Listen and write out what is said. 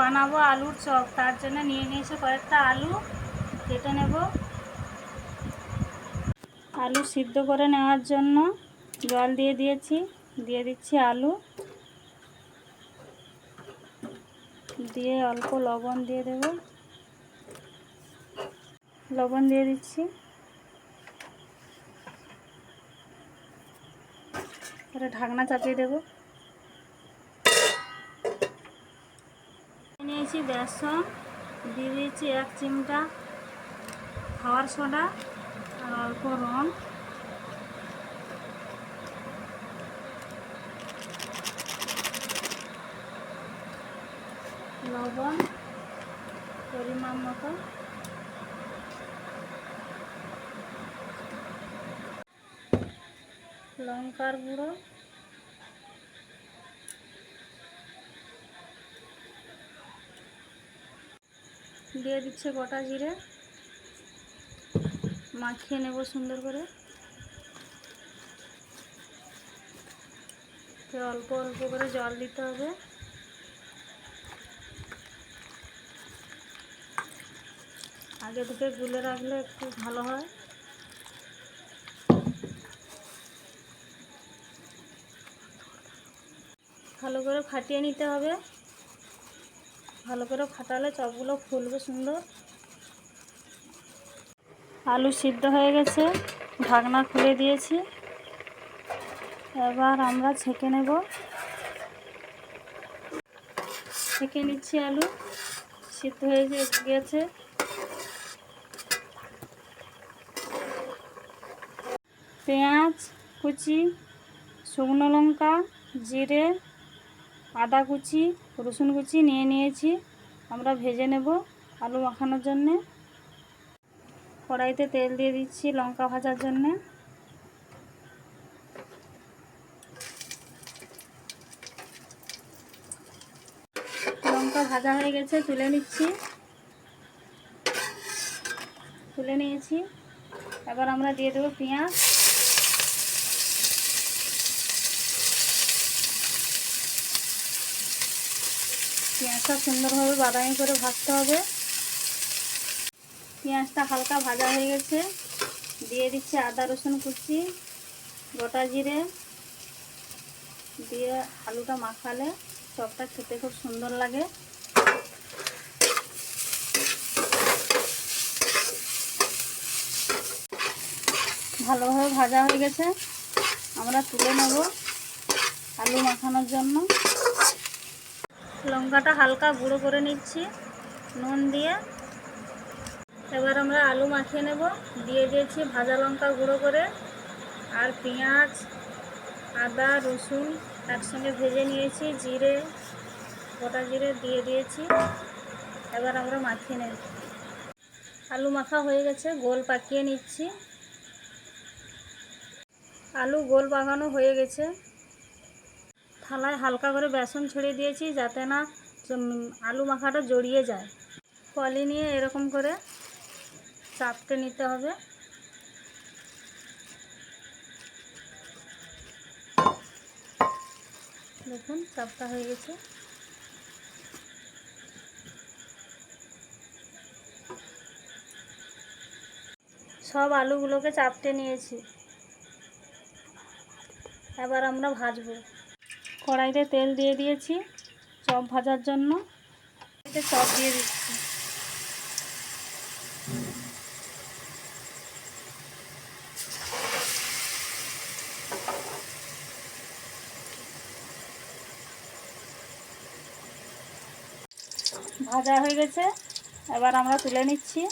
বানাবো আলুর চপ। তার জন্য নিয়ে নিয়েছি কয়েকটা আলু কেটে নেব। আলু সিদ্ধ করে নেওয়ার জন্য জল দিয়ে দিয়েছি। দিয়ে দিচ্ছি আলু। দিয়ে অল্প লবণ দিয়ে দেব। লবণ দিয়ে দিচ্ছি। ঢাকনা চাপিয়ে দেবো। নিয়েছি বেসন, দিয়ে দিয়েছি এক চিমটা খাওয়ার সোডা আর অল্প রং। লবণ, পরিমাণ মতো। লঙ্কার গুঁড়ো। দিয়ে দিচ্ছে গোটা জিরে। মাখিয়ে নেব সুন্দর করে। অল্প অল্প করে জল দিতে হবে। আগে থেকে গুলে রাখলে একটু ভালো হয়। ভালো করে ফাটিয়ে নিতে হবে। ভালো করে ফাটালে চপগুলো ফুলবে সুন্দর। আলু সিদ্ধ হয়ে গেছে, ঢাকনা খুলে দিয়েছি। এবার আমরা ছেঁকে নেব। ছেঁকে নিচ্ছি আলু, সিদ্ধ হয়ে গেছে। পেঁয়াজ, কুচি, শুকনো লঙ্কা, জিরে আদা কুচি, রসুন কুচি নিয়ে নিয়েছি। আমরা ভেজে নেব আলু মাখানোর জন্যে। কড়াইতে তেল দিয়ে দিচ্ছি লঙ্কা ভাজার জন্যে। লঙ্কা ভাজা হয়ে গেছে, তুলে নিচ্ছি। তুলে নিয়েছি। এবার আমরা দিয়ে দেবো পেঁয়াজ। পেঁয়াজটা সুন্দরভাবে বাদামি করে ভাজতে হবে। পেঁয়াজটা হালকা ভাজা হয়ে গেছে। দিয়ে দিচ্ছি আদা, রসুন কুচি, গোটা জিরে। দিয়ে আলুটা মাখালে চপটা খেতে খুব সুন্দর লাগে। ভালোভাবে ভাজা হয়ে গেছে। আমরা তুলে নেব আলু মাখানোর জন্য। লঙ্কাটা হালকা গুঁড়ো করে নিচ্ছি, নুন দিয়ে। এবার আমরা আলু মাখিয়ে নেব। দিয়ে দিয়েছি ভাজা লঙ্কা গুঁড়ো করে। আর পেঁয়াজ, আদা, রসুন একসঙ্গে ভেজে নিয়েছি, জিরে, গোটা জিরে দিয়ে দিয়েছি। এবার আমরা মাখিয়ে নেব। আলু মাখা হয়ে গেছে, গোল পাকিয়ে নিচ্ছি। আলু গোল পাকানো হয়ে গেছে। থালায় হালকা করে বেসন ছড়িয়ে দিয়েছি যাতে না আলু মাখাটা জড়িয়ে যায়। পলি নিয়ে এরকম করে চাপটে নিতে হবে। দেখুন, চাপটা হয়ে গেছে। সব আলুগুলোকে চাপটে নিয়েছি। এবার আমরা ভাজবো। কড়াইতে তেল দিয়ে দিয়েছি, চপ ভাজার জন্য। চপ দিয়ে দিচ্ছি। ভাজা হয়ে গেছে, এবার আমরা তুলে নিচ্ছি।